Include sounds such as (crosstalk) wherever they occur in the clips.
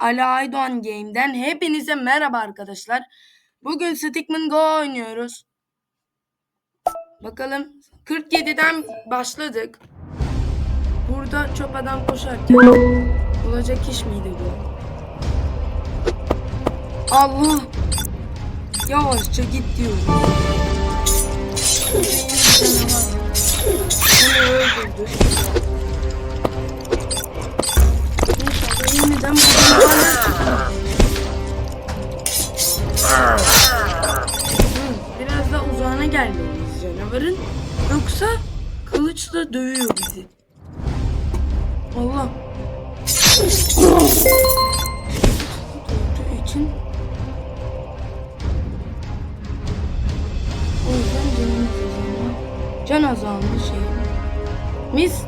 Ali Aydoğan Game'den hepinize merhaba arkadaşlar. Bugün Stickman Go oynuyoruz. Bakalım 47'den başladık. Burada çöp adam koşarken olacak iş miydi bu? Allah! Yavaşça git diyorum. Bunu öldürdü.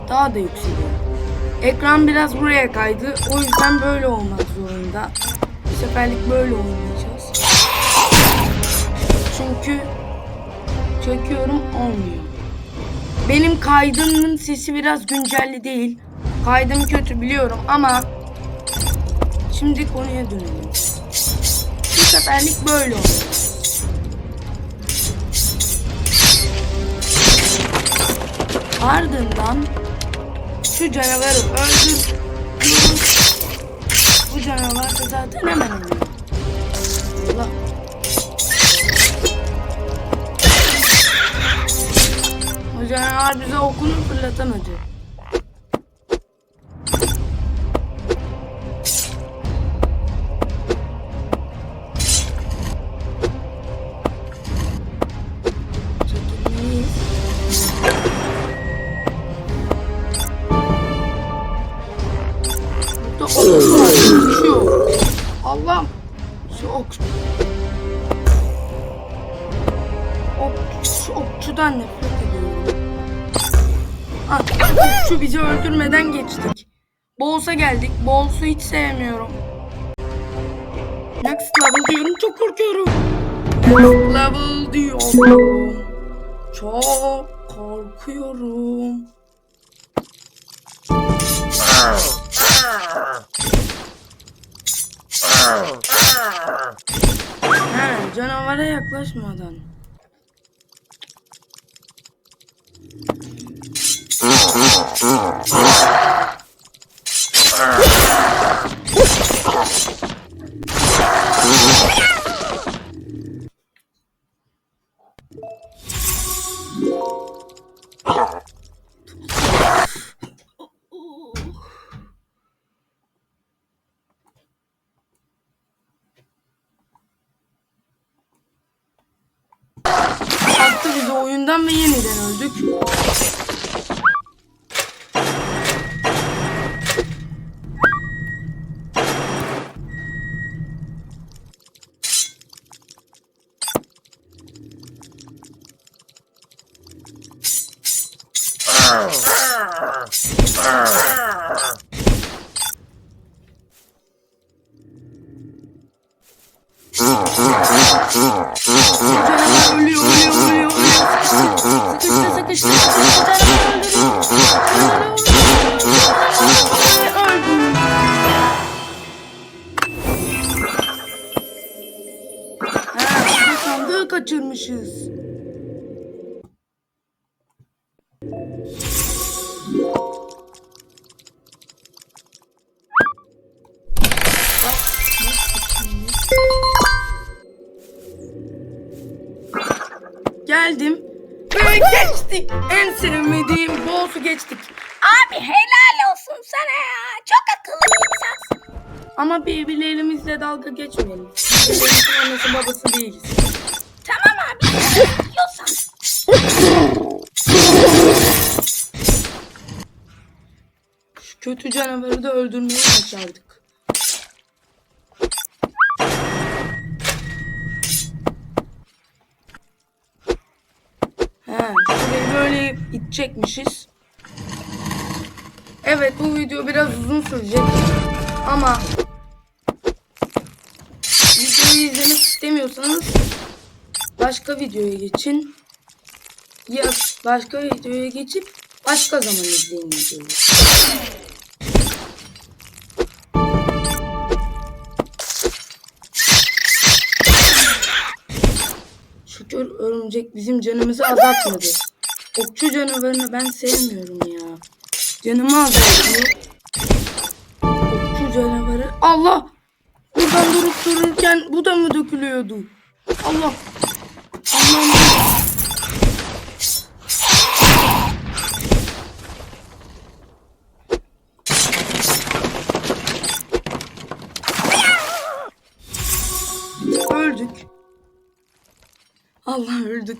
Daha da yükseliyor. Ekran biraz buraya kaydı. O yüzden böyle olmak zorunda. Bu seferlik böyle oynayacağız. Çünkü çekiyorum olmuyor. Benim kaydımın sesi biraz güncelli değil. Kaydım kötü biliyorum ama şimdi konuya dönelim. Bu seferlik böyle oldu. Ardından şu canavarı öldür. Bu canavar da zaten hemen ölüyor. Allah. O canavar bize okunu fırlatamadı. Şu. Allah'ım. Şu ok. Okçudan nefret ediyorum. Ah, şu bizi öldürmeden geçtik. Bowls'a geldik. Bowls'u hiç sevmiyorum. Next level diyorum çok korkuyorum. Next level diyorum. Çok korkuyorum. He, canavara yaklaşmadan. Attı oyundan ve yeniden öldük. Geldim. Ve geçtik. En sevmediğim boss'u geçtik. Abi helal olsun sana ya. Çok akıllı bir insansın. Ama birbirlerimizle dalga geçmeyelim. Birbirimizin annesi babası değiliz. Tamam abi. Diyorsan. Şu kötü canavarı da öldürmeyi başardık. hep itecekmişiz. Evet bu video biraz uzun sürecek ama videoyu izlemek istemiyorsanız başka videoya geçin. Ya başka videoya geçip başka zaman izleyin videoyu. Şükür örümcek bizim canımızı azaltmadı. Okçu canavarını ben sevmiyorum ya. Canımı azaltıyor. Okçu canavarı. Allah! Buradan durup dururken bu da mı dökülüyordu? Allah! Allah'ım. Allah öldük.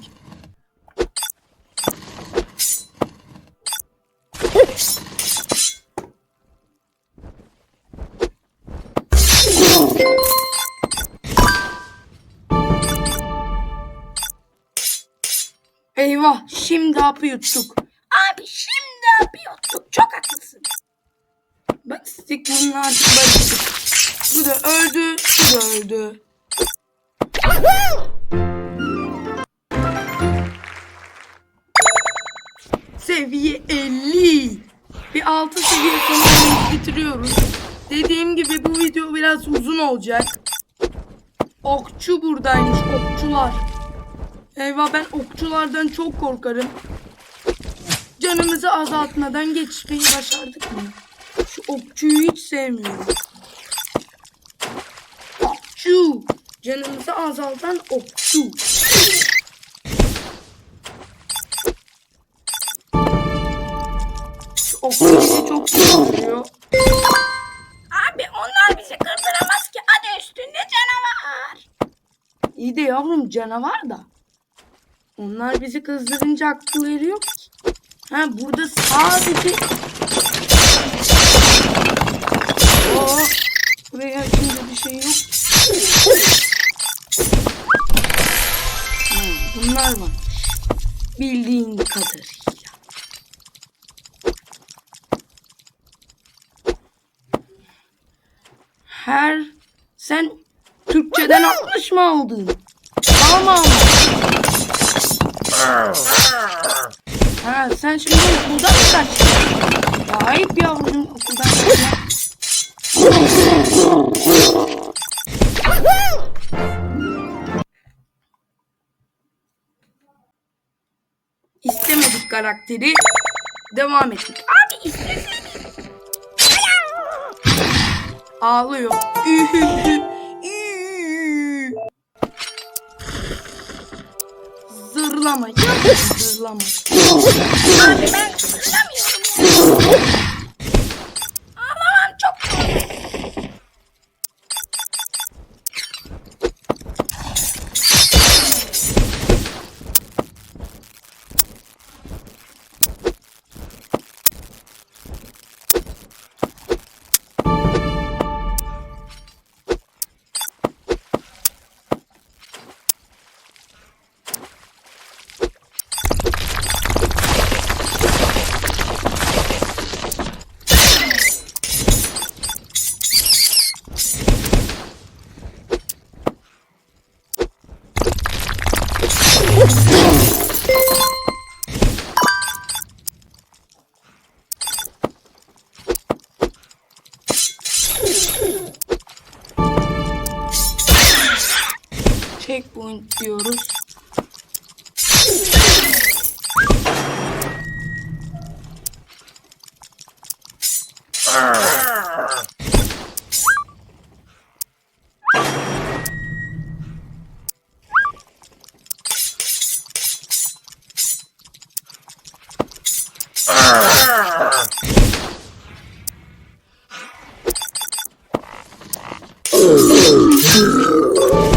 Eyvah şimdi hapı yuttuk. Abi şimdi yapıyorduk. Çok haklısın. Bak bunun artık barıştık. Bu da öldü, bu da öldü. Seviye 50. Bir 6 seviye sonunda bitiriyoruz. Dediğim gibi bu video biraz uzun olacak. Okçu buradaymış, okçular. Eyvah ben okçulardan çok korkarım. Canımızı azaltmadan geçmeyi başardık mı? Şu okçuyu hiç sevmiyorum. Okçu. Canımızı azaltan okçu. Şu okçu bizi çok seviyor. Abi onlar bizi kırdıramaz ki. Adı üstünde canavar. İyi de yavrum canavar da. Onlar bizi kızdırınca akılları yok ki. Ha burada sadece... Oo, buraya açınca bir şey yok. Ha, bunlar var. Bildiğin kadarıyla. Her sen Türkçeden 60 mı aldın? Tamam. Ha sen şimdi okuldan mı kaçtın? Ya ayıp yavrum okuldan. İstemedik karakteri. Devam ettik. Abi istesene. Ağlıyor. Zırlama. Zırlama. Abi ben kırdıramıyorum Checkpoint diyoruz. Koskoca (laughs)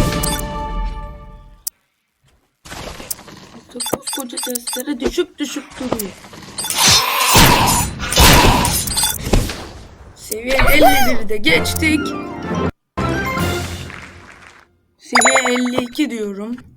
51'de geçtik. Seviye 52 diyorum.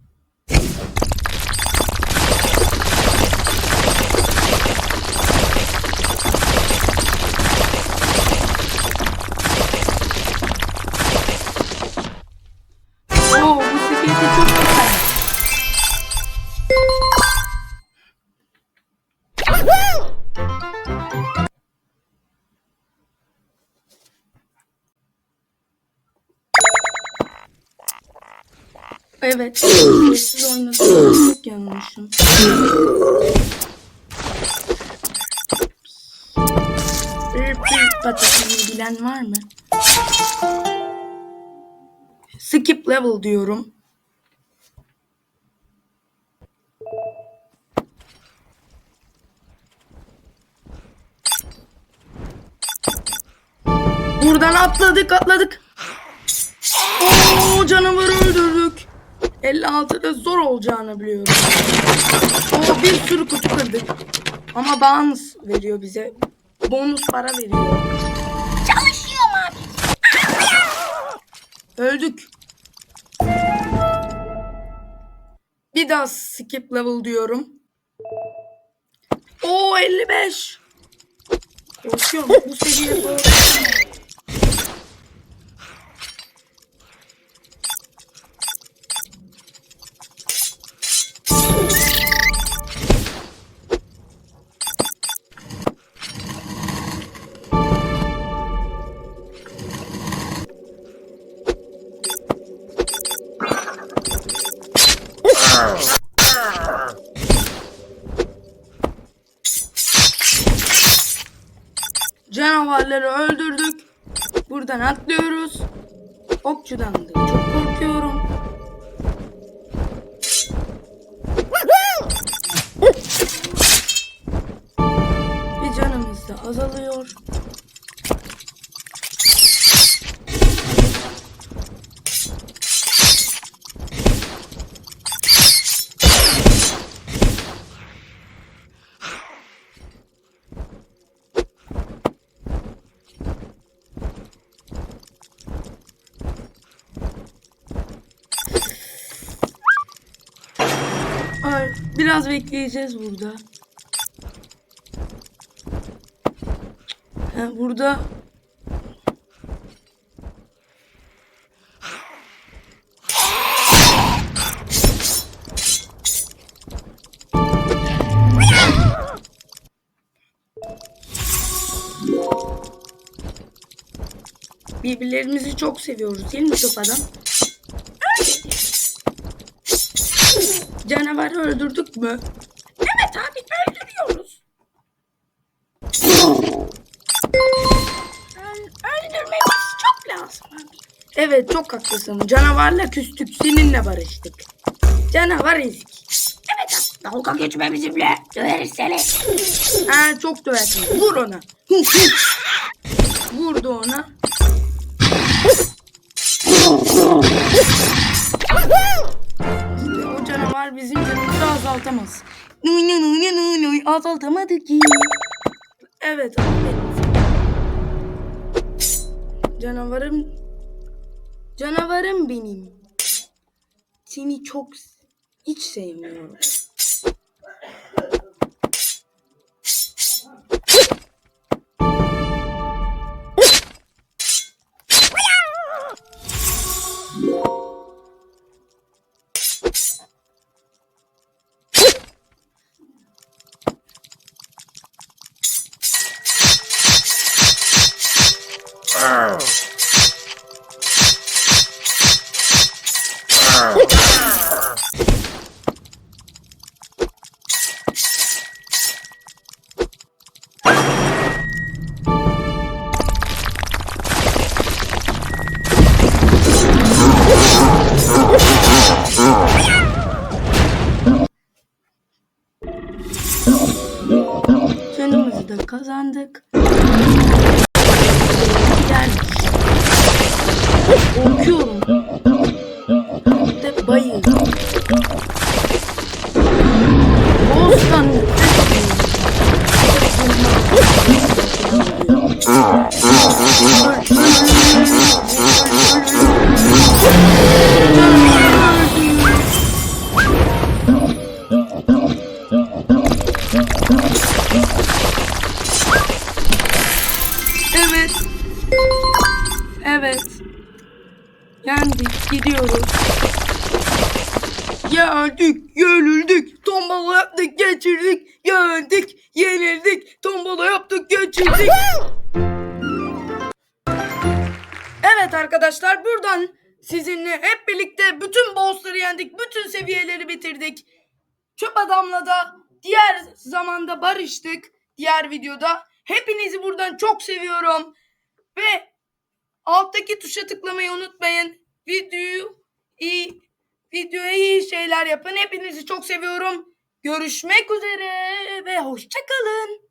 Evet. Sessiz oynadım. Çok yanılmışım. Repeat patatini bilen var mı? Skip level diyorum. Buradan atladık atladık. Oo canavarı öldürdük. 56'da zor olacağını biliyorum. Oo bir sürü kutu kırdık. Ama bonus veriyor bize. Bonus para veriyor. Çalışıyorum abi. Öldük. Bir daha skip level diyorum. Oo 55. Korkuyorum bu seviye Buradan atlıyoruz. Okçudan da çok korkuyorum. Bir canımız da azalıyor. Biraz bekleyeceğiz burada. Ha, burada Birbirlerimizi çok seviyoruz değil mi top adam? Canavarı öldürdük mü? Evet abi öldürüyoruz. Öl- Öldürmemiz çok lazım abi. Evet çok haklısın. Canavarla küstük. Seninle barıştık. Canavar ezik. Evet abi. Dalga geçme bizimle. Döveriz seni. Ha çok döversin. Vur ona. Vurdu ona. Canavar bizim canımızı azaltamaz. Azaltamadı ki. Evet evet. Canavarım Canavarım benim. Seni çok hiç sevmiyorum. Kazandık. Geldik. Korkuyorum. De bayıl. Bostan. Evet. Birlikte bütün bossları yendik. Bütün seviyeleri bitirdik. Çöp adamla da diğer zamanda barıştık. Diğer videoda. Hepinizi buradan çok seviyorum. Ve alttaki tuşa tıklamayı unutmayın. Videoyu iyi videoya iyi şeyler yapın. Hepinizi çok seviyorum. Görüşmek üzere ve hoşçakalın.